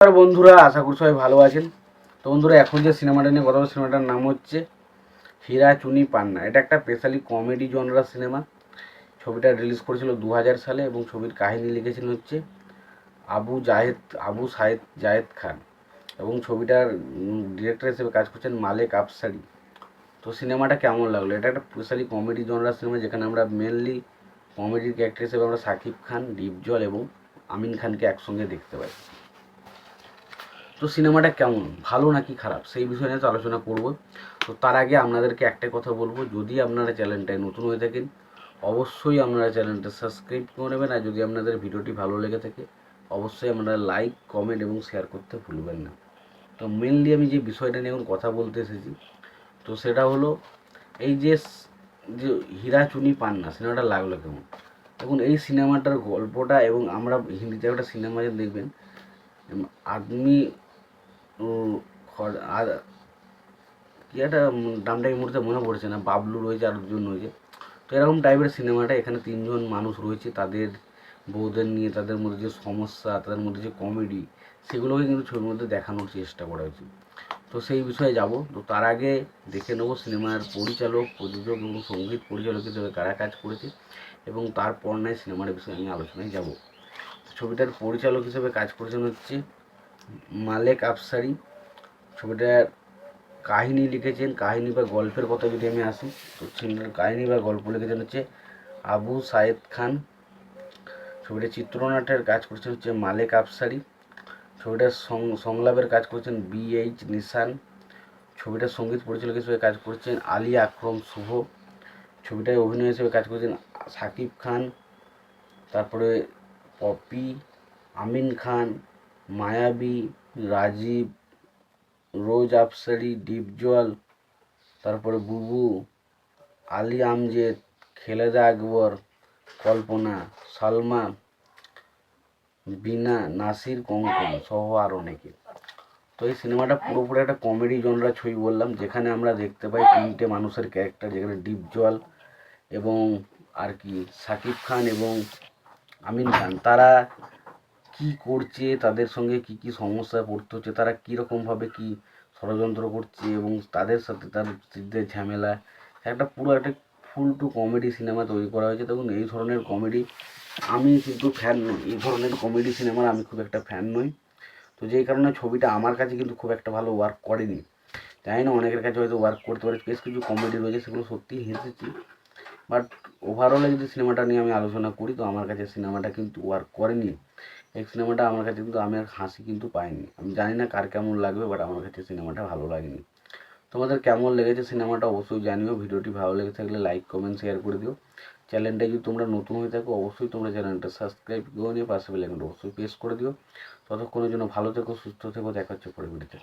নমস্কার বন্ধুরা, আশা করি সবাই ভালো আছেন। তো বন্ধুরা, এখন যে সিনেমাটা নিয়ে কথা সিনেমাটার নাম হচ্ছে হীরা চুনি পান্না। এটা একটা স্পেশালি কমেডি জনরা সিনেমা। ছবিটা রিলিজ করেছিল দু হাজার সালে এবং ছবির কাহিনী লিখেছেন হচ্ছে আবু জাহেদ, আবু সাহেদ জায়েদ খান। এবং ছবিটার ডিরেক্টর হিসেবে কাজ করছেন মালেক আফসারি। তো সিনেমাটা কেমন লাগল? এটা একটা স্পেশালি কমেডি জনরা সিনেমা, যেখানে আমরা মেনলি কমেডির ক্যারেক্টার হিসেবে আমরা সাকিব খান, ডিপজল এবং আমিন খানকে একসঙ্গে দেখতে পাই। তো সিনেমাটা কেমন? ভালো নাকি খারাপ? সেই বিষয় নিয়ে তো আলোচনা করব। তো তার আগে আপনাদেরকে একটাই কথা বলব, যদি আপনারা চ্যানেলটায় নতুন হয়ে থাকেন, অবশ্যই আপনারা চ্যানেলটা সাবস্ক্রাইব করে নেবেন, আর যদি আপনাদের ভিডিওটি ভালো লেগে থাকে, অবশ্যই আপনারা লাইক, কমেন্ট এবং শেয়ার করতে ভুলবেন না। তো মেনলি আমি যে বিষয়টা নিয়ে এখন কথা বলতে এসেছি, তো সেটা হলো এই যে যে হীরা চুনি পান্না, সিনেমাটা লাগল কেমন? দেখুন, এই সিনেমাটার গল্পটা এবং আমরা হিন্দিতে একটা সিনেমা দেখবেন, আদমি আর একটা নামটা এই মুহূর্তে মনে পড়ছে না, বাবলু রয়েছে আর দুজন রয়েছে। তো এরকম টাইপের সিনেমাটা এখানে তিনজন মানুষ রয়েছে, তাদের বউদের নিয়ে, তাদের মধ্যে যে সমস্যা, তাদের মধ্যে যে কমেডি সেগুলোকে কিন্তু ছবির মধ্যে দেখানোর চেষ্টা করা হয়েছে। তো সেই বিষয়ে যাব। তো তার আগে দেখে নেব সিনেমার পরিচালক, প্রযোজক এবং সংগীত পরিচালক হিসেবে কারা কাজ করেছে এবং তারপর নয় সিনেমার বিষয়ে আমি আলোচনায় যাব। ছবিটার পরিচালক হিসেবে কাজ করেছেন হচ্ছে মালেক আফসারি ছবিটার কাহিনী লিখেছেন। কাহিনী বা গল্পের কথা যদি আমি আসি, তো সিনেমার কাহিনী বা গল্প লিখেছেন হচ্ছে আবু সায়েদ খান। ছবিটা চিত্রনাট্যের কাজ করছেন হচ্ছে মালেক আফসারি। ছবিটার সংলাপের কাজ করছেন বি এইচ নিশান। ছবিটার সংগীত পরিচালক হিসেবে কাজ করছেন আলী আকরম শুভ। ছবিটায় অভিনয় হিসেবে কাজ করছেন সাকিব খান। তারপরে পপি, আমিন খান মায়াবী, রাজীব, রোজ আফসারি, ডিপজল, তারপরে বুবু, আলী আমজেদ, খেলেদা আকবর, কল্পনা, সালমা, বিনা, নাসির, কঙ্কন সহ আর অনেকে। তো এই সিনেমাটা পুরোপুরি একটা কমেডি জনরা ছবি বললাম, যেখানে আমরা দেখতে পাই তিনটে মানুষের ক্যারেক্টার, যেখানে ডিপজল এবং আর কি সাকিব খান এবং আমিন খান। তারা কি করছে, তাদের সঙ্গে কি কি সমস্যা পড়তে হচ্ছে, তারা কীরকমভাবে কি ষড়যন্ত্র করছে এবং তাদের সাথে তার স্ত্রীদের ঝামেলা, একটা পুরো একটা ফুল টু কমেডি সিনেমা তৈরি করা হয়েছে। তখন এই ধরনের কমেডি আমি কিন্তু ফ্যান নই, এই ধরনের কমেডি সিনেমার আমি খুব একটা ফ্যান নই। তো যেই কারণে ছবিটা আমার কাছে কিন্তু খুব একটা ভালো ওয়ার্ক করেনি। জানি না, অনেকের কাছে হয়তো ওয়ার্ক করতে পারে, বেশ কিছু কমেডি রয়েছে, সেগুলো সত্যিই হেসেছি। বাট ওভারঅলে যদি সিনেমাটা নিয়ে আমি আলোচনা করি, তো আমার কাছে সিনেমাটা কিন্তু ওয়ার্ক করেনি। এই সিনেমাটা আমার কাছে কিন্তু আমি আর হাসি কিন্তু পাইনি। আমি জানি না কার কেমন লাগবে বাট আমার কাছে সিনেমাটা ভালো লাগেনি। তোমাদের কেমন লেগেছে সিনেমাটা অবশ্যই জানিও। ভিডিওটি ভালো লেগে থাকলে লাইক কমেন্ট শেয়ার করে দিও। চ্যানেলটা যদি তোমরা নতুন হয়ে থাকো, অবশ্যই তোমরা চ্যানেলটা সাবস্ক্রাইব করে নিয়ে পাশে বেলাইকনটা অবশ্যই প্রেস করে দিও। ততক্ষণের জন্য ভালো থেকো, সুস্থ থেকো। দেখা হচ্ছে পরে ভিডিওতে